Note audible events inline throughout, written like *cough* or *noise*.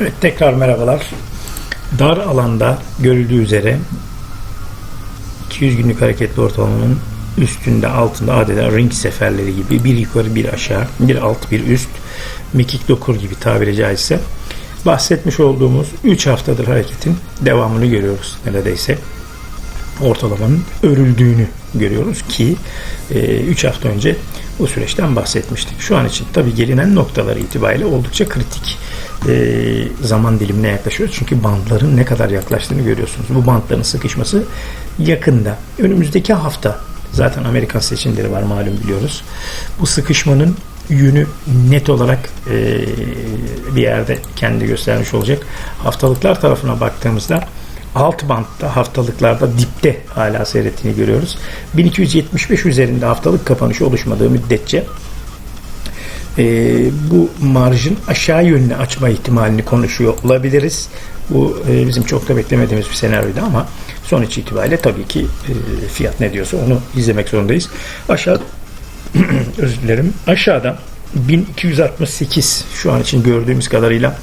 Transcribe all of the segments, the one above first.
Evet tekrar merhabalar. Dar alanda görüldüğü üzere 200 günlük hareketli ortalamanın üstünde altında adeta ring seferleri gibi bir yukarı bir aşağı bir alt bir üst mekik dokur gibi tabiri caizse bahsetmiş olduğumuz 3 haftadır hareketin devamını görüyoruz neredeyse ortalamanın örüldüğünü görüyoruz ki 3 hafta önce bu süreçten bahsetmiştik. Şu an için tabi gelinen noktaları itibariyle oldukça kritik e, zaman dilimine yaklaşıyoruz. Çünkü bantların ne kadar yaklaştığını görüyorsunuz. Bu bantların sıkışması yakında. Önümüzdeki hafta zaten Amerikan seçimleri var malum biliyoruz. Bu sıkışmanın yönü net olarak e, bir yerde kendi göstermiş olacak. Haftalıklar tarafına baktığımızda alt bantta haftalıklarda dipte hala seyrettiğini görüyoruz. 1275 üzerinde haftalık kapanışı oluşmadığı müddetçe e, bu marjın aşağı yönlü açma ihtimalini konuşuyor olabiliriz. Bu e, bizim çok da beklemediğimiz bir senaryoydu ama sonuç itibariyle tabii ki e, fiyat ne diyorsa onu izlemek zorundayız. Aşağı *clears throat* özür dilerim. Aşağıda 1268 şu an için gördüğümüz kadarıyla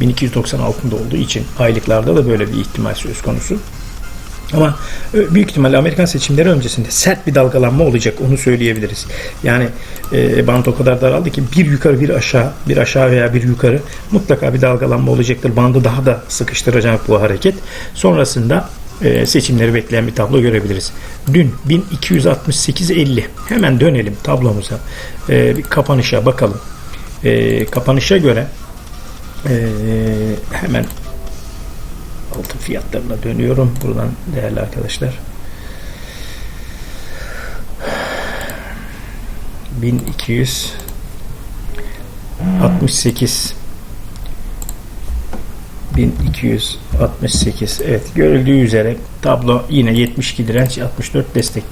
1290 altında olduğu için aylıklarda da böyle bir ihtimal söz konusu. Ama e, büyük ihtimalle Amerikan seçimleri öncesinde sert bir dalgalanma olacak onu söyleyebiliriz. Yani e, bant o kadar daraldı ki bir yukarı bir aşağı bir aşağı veya bir yukarı mutlaka bir dalgalanma olacaktır. Bandı daha da sıkıştıracak bu hareket. Sonrasında e, seçimleri bekleyen bir tablo görebiliriz. Dün 1268.50 hemen dönelim tablomuza. E, bir kapanışa bakalım. E, kapanışa göre e, hemen altın fiyatlarına dönüyorum. Buradan değerli arkadaşlar. 1268 1268 evet görüldüğü üzere tablo yine 72 direnç 64 destek.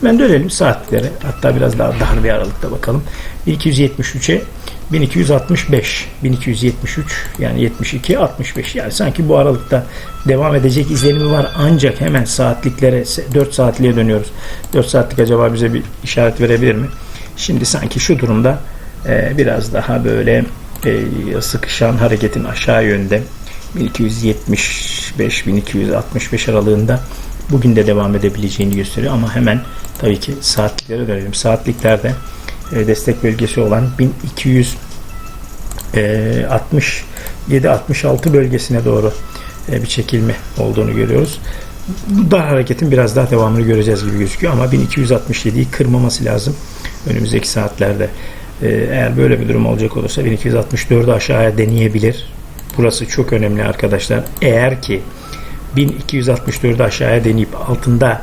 Hemen dönelim saatlere hatta biraz daha dar bir aralıkta bakalım. 1273'e 1265 1273 yani 72 65 yani sanki bu aralıkta devam edecek izlenimi var. Ancak hemen saatliklere 4 saatliğe dönüyoruz. 4 saatlik acaba bize bir işaret verebilir mi? Şimdi sanki şu durumda e, biraz daha böyle e, sıkışan hareketin aşağı yönde 1275-1265 aralığında bugün de devam edebileceğini gösteriyor. Ama hemen tabii ki saatliklere dönelim. Saatliklerde e, destek bölgesi olan 1267-66 e, bölgesine doğru e, bir çekilme olduğunu görüyoruz. Bu dar hareketin biraz daha devamını göreceğiz gibi gözüküyor ama 1267'yi kırmaması lazım önümüzdeki saatlerde. Eğer böyle bir durum olacak olursa 1264'ü aşağıya deneyebilir. Burası çok önemli arkadaşlar. Eğer ki 1264'ü aşağıya deneyip altında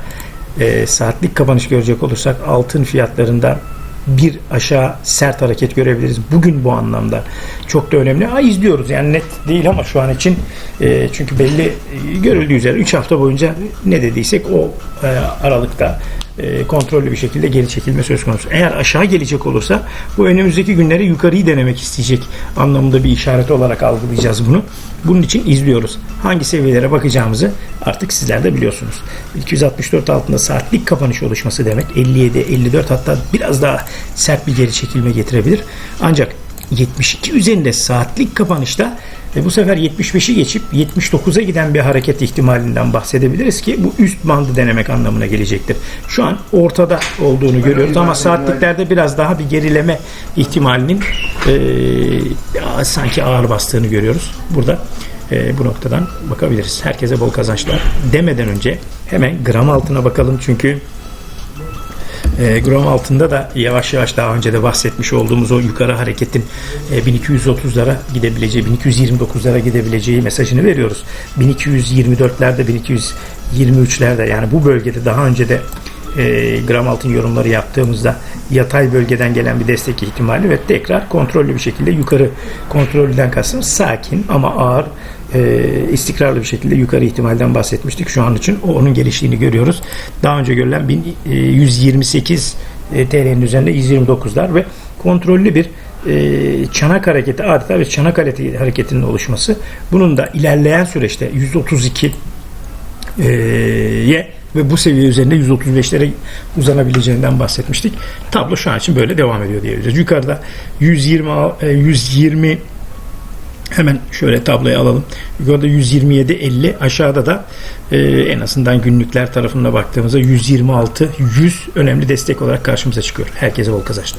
e, saatlik kapanış görecek olursak altın fiyatlarında bir aşağı sert hareket görebiliriz. Bugün bu anlamda çok da önemli. Ha, izliyoruz yani net değil ama şu an için e, çünkü belli e, görüldüğü üzere 3 hafta boyunca ne dediysek o e, aralıkta e, kontrollü bir şekilde geri çekilme söz konusu. Eğer aşağı gelecek olursa bu önümüzdeki günleri yukarıyı denemek isteyecek anlamında bir işaret olarak algılayacağız bunu. Bunun için izliyoruz. Hangi seviyelere bakacağımızı artık sizler de biliyorsunuz. 264 altında saatlik kapanış oluşması demek 57, 54 hatta biraz daha sert bir geri çekilme getirebilir. Ancak 72 üzerinde saatlik kapanışta ve bu sefer 75'i geçip 79'a giden bir hareket ihtimalinden bahsedebiliriz ki bu üst bandı denemek anlamına gelecektir. Şu an ortada olduğunu görüyoruz ama saatliklerde biraz daha bir gerileme ihtimalinin e, sanki ağır bastığını görüyoruz. Burada e, bu noktadan bakabiliriz. Herkese bol kazançlar demeden önce hemen gram altına bakalım çünkü e, gram altında da yavaş yavaş daha önce de bahsetmiş olduğumuz o yukarı hareketin e, 1230'lara gidebileceği, 1229'lara gidebileceği mesajını veriyoruz. 1224'lerde, 1223'lerde yani bu bölgede daha önce de e, gram altın yorumları yaptığımızda yatay bölgeden gelen bir destek ihtimali ve tekrar kontrollü bir şekilde yukarı kontrolden kastım sakin ama ağır e, istikrarlı bir şekilde yukarı ihtimalden bahsetmiştik. Şu an için onun geliştiğini görüyoruz. Daha önce görülen 1128 e, TL'nin üzerinde 129'lar ve kontrollü bir e, çanak hareketi adeta bir çanak hareketinin oluşması. Bunun da ilerleyen süreçte 132 ye ve bu seviye üzerinde 135'lere uzanabileceğinden bahsetmiştik. Tablo şu an için böyle devam ediyor diyebiliriz. Yukarıda 120 120 Hemen şöyle tabloya alalım. Yukarıda 127.50 aşağıda da e, en azından günlükler tarafına baktığımızda 126 100 önemli destek olarak karşımıza çıkıyor. Herkese bol kazançlar.